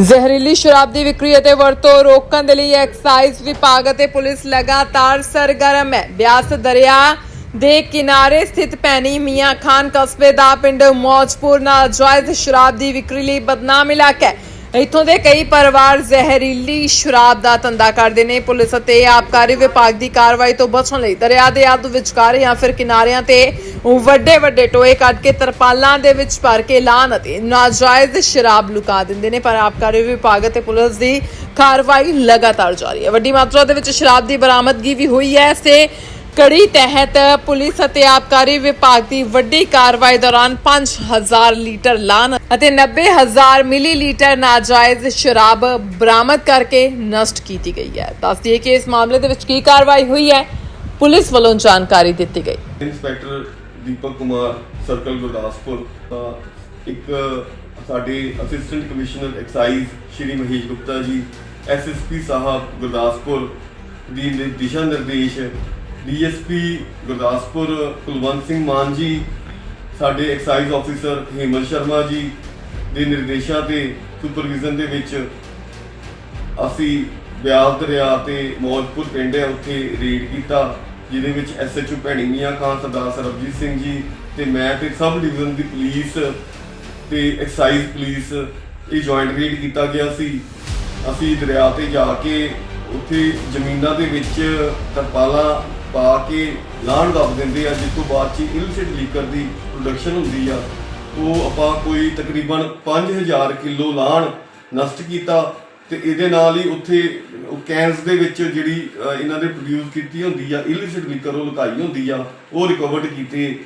ਜ਼ਹਿਰੀਲੀ ਸ਼ਰਾਬ ਦੀ ਵਿਕਰੀ ਅਤੇ ਵਰਤੋਂ ਰੋਕਣ ਦੇ ਲਈ ਐਕਸਾਈਜ਼ ਵਿਭਾਗ ਅਤੇ ਪੁਲਿਸ ਲਗਾਤਾਰ ਸਰਗਰਮ ਹੈ। ਬਿਆਸ ਦਰਿਆ ਦੇ ਕਿਨਾਰੇ ਸਥਿਤ ਪੈਣੀ ਮੀਆਂ ਖਾਨ ਕਸਬੇ ਦਾ ਪਿੰਡ ਮੌਜਪੁਰ ਨਾਲ ਜਾਇਜ਼ ਸ਼ਰਾਬ ਦੀ ਵਿਕਰੀ ਲਈ ਬਦਨਾਮ ਇਲਾਕਾ ਹੈ। ਇੱਥੋਂ ਦੇ ਕਈ ਪਰਿਵਾਰ ਜ਼ਹਿਰੀਲੀ ਸ਼ਰਾਬ ਦਾ ਧੰਦਾ ਕਰਦੇ ਨੇ। ਪੁਲਿਸ ਅਤੇ ਆਬਕਾਰੀ ਵਿਭਾਗ ਦੀ ਕਾਰਵਾਈ ਤੋਂ ਬਚਣ ਲਈ ਦਰਿਆ ਦੇ ਅੱਧ ਵਿਚਕਾਰ ਜਾਂ ਫਿਰ ਕਿਨਾਰਿਆਂ ਤੇ ਵੱਡੇ ਵੱਡੇ ਟੋਏ ਕੱਢ ਕੇ ਤਰਪਾਲਾਂ ਦੇ ਵਿੱਚ ਭਰ ਕੇ ਲਾਨ ਅਤੇ ਨਾਜਾਇਜ਼ ਸ਼ਰਾਬ ਲੁਕਾ ਦਿੰਦੇ ਨੇ। ਪਰ ਆਬਕਾਰੀ ਵਿਭਾਗ ਅਤੇ ਪੁਲਿਸ ਦੀ ਕਾਰਵਾਈ ਲਗਾਤਾਰ ਜਾਰੀ ਹੈ। ਵੱਡੀ ਮਾਤਰਾ ਦੇ ਵਿੱਚ ਸ਼ਰਾਬ ਦੀ ਬਰਾਮਦਗੀ ਵੀ ਹੋਈ ਹੈ। ਸੇ ਕੜੀ ਤਹਿਤ ਪੁਲਿਸ ਅਤੇ ਆਬਕਾਰੀ ਵਿਭਾਗ ਦੀ ਵੱਡੀ ਕਾਰਵਾਈ ਦੌਰਾਨ 5000 ਲੀਟਰ ਲਾਨ ਅਤੇ 90000 ਮਿਲੀਲੀਟਰ ਨਾਜਾਇਜ਼ ਸ਼ਰਾਬ ਬਰਾਮਦ ਕਰਕੇ ਨਸ਼ਟ ਕੀਤੀ ਗਈ ਹੈ। ਦੱਸਦੀਏ ਕਿ ਇਸ ਮਾਮਲੇ ਦੇ ਵਿੱਚ ਕੀ ਕਾਰਵਾਈ ਹੋਈ ਹੈ, ਪੁਲਿਸ ਵੱਲੋਂ ਜਾਣਕਾਰੀ ਦਿੱਤੀ ਗਈ। ਇੰਸਪੈਕਟਰ ਦੀਪਕ ਕੁਮਾਰ, ਸਰਕਲ ਗੁਰਦਾਸਪੁਰ, ਤਾਂ ਇੱਕ ਸਾਡੇ assistant commissioner excise Shri Mahesh Gupta ji SSP ਸਾਹਿਬ ਗੁਰਦਾਸਪੁਰ ਦੀ ਨਿ- ਦਿਸ਼ਾ ਨਿਰਦੇਸ਼ ਡੀਐਸਪੀ ਗੁਰਦਾਸਪੁਰ ਕੁਲਵੰਤ ਸਿੰਘ ਮਾਨ ਜੀ, ਸਾਡੇ ਐਕਸਾਈਜ਼ ਆਫੀਸਰ ਹੇਮੰਤ ਸ਼ਰਮਾ ਜੀ ਦੇ ਨਿਰਦੇਸ਼ਾਂ ਤੇ ਸੁਪਰਵਿਜ਼ਨ ਦੇ ਵਿੱਚ ਅਸੀਂ ਬਿਆਸ ਦਰਿਆ ਤੇ ਮੌਜਪੁਰ ਪਿੰਡ ਹੈ, ਉੱਥੇ ਰੇਡ ਕੀਤਾ, ਜਿਹਦੇ ਵਿੱਚ ਐਸਐਚਓ ਭੈਣੀ ਮੀਆਂ ਖਾਨ, ਸਰਦਾਰ ਸਰਬਜੀਤ ਸਿੰਘ ਜੀ ਤੇ ਮੈਂ ਤੇ ਸਬ ਡਿਵੀਜ਼ਨ ਦੀ ਪੁਲਿਸ ਤੇ ਐਕਸਾਈਜ਼ ਪੁਲਿਸ ਇਹ ਜੁਆਇੰਟ ਰੇਡ ਕੀਤਾ ਗਿਆ ਸੀ। ਅਸੀਂ ਦਰਿਆ ਤੇ ਜਾ ਕੇ ਉੱਥੇ ਜ਼ਮੀਨਾਂ ਦੇ ਵਿੱਚ ਤਰਪਾਲਾਂ ਪਾ ਕੇ ਲਾਣ ਦੱਬ ਦਿੰਦੇ ਆ, ਜਿਸ ਤੋਂ ਬਾਅਦ ਚ ਇਲਿਸਿਟ ਲੀਕਰ ਦੀ ਪ੍ਰੋਡਕਸ਼ਨ ਹੁੰਦੀ ਆ, ਉਹ ਆਪਾਂ ਕੋਈ ਤਕਰੀਬਨ 5000 ਕਿਲੋ ਲਾਣ ਨਸ਼ਟ ਕੀਤਾ ਤੇ ਇਹਦੇ ਨਾਲ ਹੀ ਉੱਥੇ ਉਹ ਕੈਨਸ ਦੇ ਵਿੱਚ ਜਿਹੜੀ ਇਹਨਾਂ ਨੇ ਪ੍ਰੋਡਿਊਸ ਕੀਤੀ ਹੁੰਦੀ ਆ ਇਲਿਸਿਟ ਲੀਕਰ ਉਹ ਲੁਕਾਈ ਹੁੰਦੀ ਆ, ਉਹ ਰਿਕਵਰਡ ਕੀਤੇ।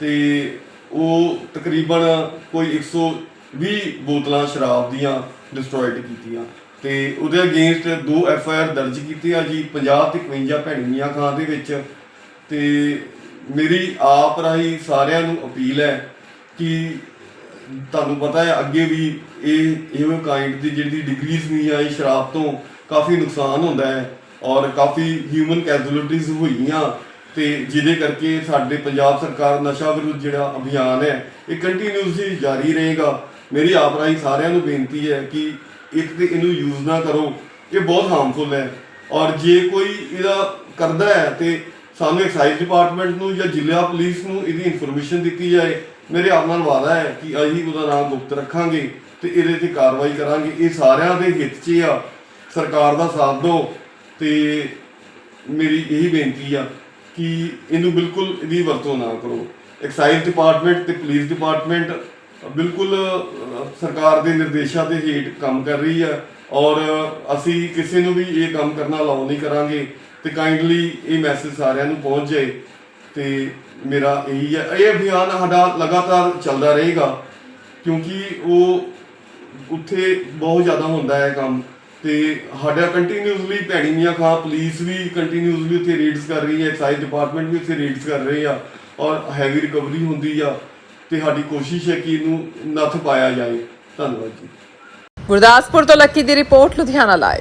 ਤੇ ਉਹ ਤਕਰੀਬਨ ਕੋਈ 120 ਬੋਤਲਾਂ ਸ਼ਰਾਬ ਦੀਆਂ ਡਿਸਟਰੋਇਡ ਕੀਤੀਆਂ। ਤੇ ਉਹਦੇ ਅਗੇਂਸਟ ਦੋ ਐਫ ਆਈ ਆਰ ਦਰਜ ਕੀਤੀਆਂ ਜੀ 50 ਤੇ 51 ਭੈਣੀਆਂ ਖਾਂ ਦੇ ਵਿੱਚ। ਤੇ ਮੇਰੀ ਆਪ ਰਾਹੀਂ ਸਾਰਿਆਂ ਨੂੰ ਅਪੀਲ ਹੈ ਕਿ ਤੁਹਾਨੂੰ ਪਤਾ ਹੈ, ਅੱਗੇ ਵੀ ਇਹ ਇਹੋ ਕਾਈਂਡ ਦੀ ਜਿਹੜੀ ਡਿਗਰੀਜ਼ ਨਹੀਂ ਆਈ ਸ਼ਰਾਬ ਤੋਂ ਕਾਫੀ ਨੁਕਸਾਨ ਹੁੰਦਾ ਹੈ ਔਰ ਕਾਫੀ ਹਿਊਮਨ ਕੈਜ਼ੁਅਲਟੀਜ਼ ਹੋਈਆਂ। ਤੇ ਜਿਹਦੇ ਕਰਕੇ ਸਾਡੇ ਪੰਜਾਬ ਸਰਕਾਰ ਨਸ਼ਾ ਵਿਰੁੱਧ ਜਿਹੜਾ ਅਭਿਆਨ ਹੈ, ਇਹ ਕੰਟੀਨਿਊਸਲੀ ਜਾਰੀ ਰਹੇਗਾ। ਮੇਰੀ ਆਪ ਰਾਹੀਂ ਸਾਰਿਆਂ ਨੂੰ ਬੇਨਤੀ ਹੈ ਕਿ ਇੱਕ ਤੇ ਇਹਨੂੰ ਯੂਜ਼ ਨਾ ਕਰੋ, ਇਹ ਬਹੁਤ ਹਾਰਮਫੁਲ ਹੈ। ਔਰ ਜੇ ਕੋਈ ਇਹਦਾ ਕਰਦਾ ਹੈ ਤੇ ਸਾਨੂੰ ਐਕਸਾਈਜ਼ ਡਿਪਾਰਟਮੈਂਟ ਨੂੰ ਜਾਂ ਜ਼ਿਲ੍ਹਾ ਪੁਲਿਸ ਨੂੰ ਇਹਦੀ ਇਨਫੋਰਮੇਸ਼ਨ ਦਿੱਤੀ ਜਾਏ। ਮੇਰੇ ਆਪ ਨਾਲ ਵਾਅਦਾ ਹੈ ਕਿ ਅਸੀਂ ਉਹਦਾ ਨਾਮ ਗੁਪਤ ਰੱਖਾਂਗੇ ਤੇ ਇਹਦੇ ਤੇ ਕਾਰਵਾਈ ਕਰਾਂਗੇ। ਇਹ ਸਾਰਿਆਂ ਦੇ ਹਿੱਤ 'ਚ ਆ। ਸਰਕਾਰ ਦਾ ਸਾਥ ਦਿਓ ਤੇ ਮੇਰੀ ਇਹੀ ਬੇਨਤੀ ਆ ਕਿ ਇਹਨੂੰ ਬਿਲਕੁਲ ਇਹਦੀ ਵਰਤੋਂ ਨਾ ਕਰੋ। ਐਕਸਾਈਜ਼ ਡਿਪਾਰਟਮੈਂਟ ਤੇ ਪੁਲਿਸ ਡਿਪਾਰਟਮੈਂਟ ਬਿਲਕੁਲ ਸਰਕਾਰ ਦੇ ਨਿਰਦੇਸ਼ਾਂ ਦੇ ਹੇਠ ਕੰਮ ਕਰ ਰਹੀ ਹੈ ਔਰ ਅਸੀਂ ਕਿਸੇ ਨੂੰ ਵੀ ਇਹ ਕੰਮ ਕਰਨਾ ਅਲਾਉ ਨਹੀਂ ਕਰਾਂਗੇ ਤੇ ਕਾਈਂਡਲੀ ਇਹ ਮੈਸੇਜ ਸਾਰਿਆਂ ਨੂੰ ਪਹੁੰਚ ਜਾਏ ਤੇ ਮੇਰਾ ਇਹੀ ਹੈ। ਇਹ ਅਭਿਆਨ ਸਾਡਾ ਲਗਾਤਾਰ ਚੱਲਦਾ ਰਹੇਗਾ ਕਿਉਂਕਿ ਉਹ ਉੱਥੇ ਬਹੁਤ ਜ਼ਿਆਦਾ ਹੁੰਦਾ ਹੈ ਕੰਮ ਤੇ ਸਾਡਾ ਕੰਟੀਨਿਊਸਲੀ ਭੈਣੀ ਮੀਆਂ ਖਾਂ ਪੁਲਿਸ ਵੀ ਕੰਟੀਨਿਊਸਲੀ ਉੱਥੇ ਰੇਡਸ ਕਰ ਰਹੀ ਹੈ, ਐਕਸਾਈਜ਼ ਡਿਪਾਰਟਮੈਂਟ ਵੀ ਉੱਥੇ ਰੇਡਸ ਕਰ ਰਹੇ ਆ ਔਰ ਹੈਵੀ ਰਿਕਵਰੀ ਹੁੰਦੀ ਆ। ਤੇ ਸਾਡੀ ਕੋਸ਼ਿਸ਼ ਹੈ ਕਿ ਇਹਨੂੰ ਨੱਥ ਪਾਇਆ ਜਾਏ। ਧੰਨਵਾਦ ਜੀ। ਗੁਰਦਾਸਪੁਰ ਤੋਂ ਲੱਕੀ ਦੀ ਰਿਪੋਰਟ, ਲੁਧਿਆਣਾ ਲਾਈਵ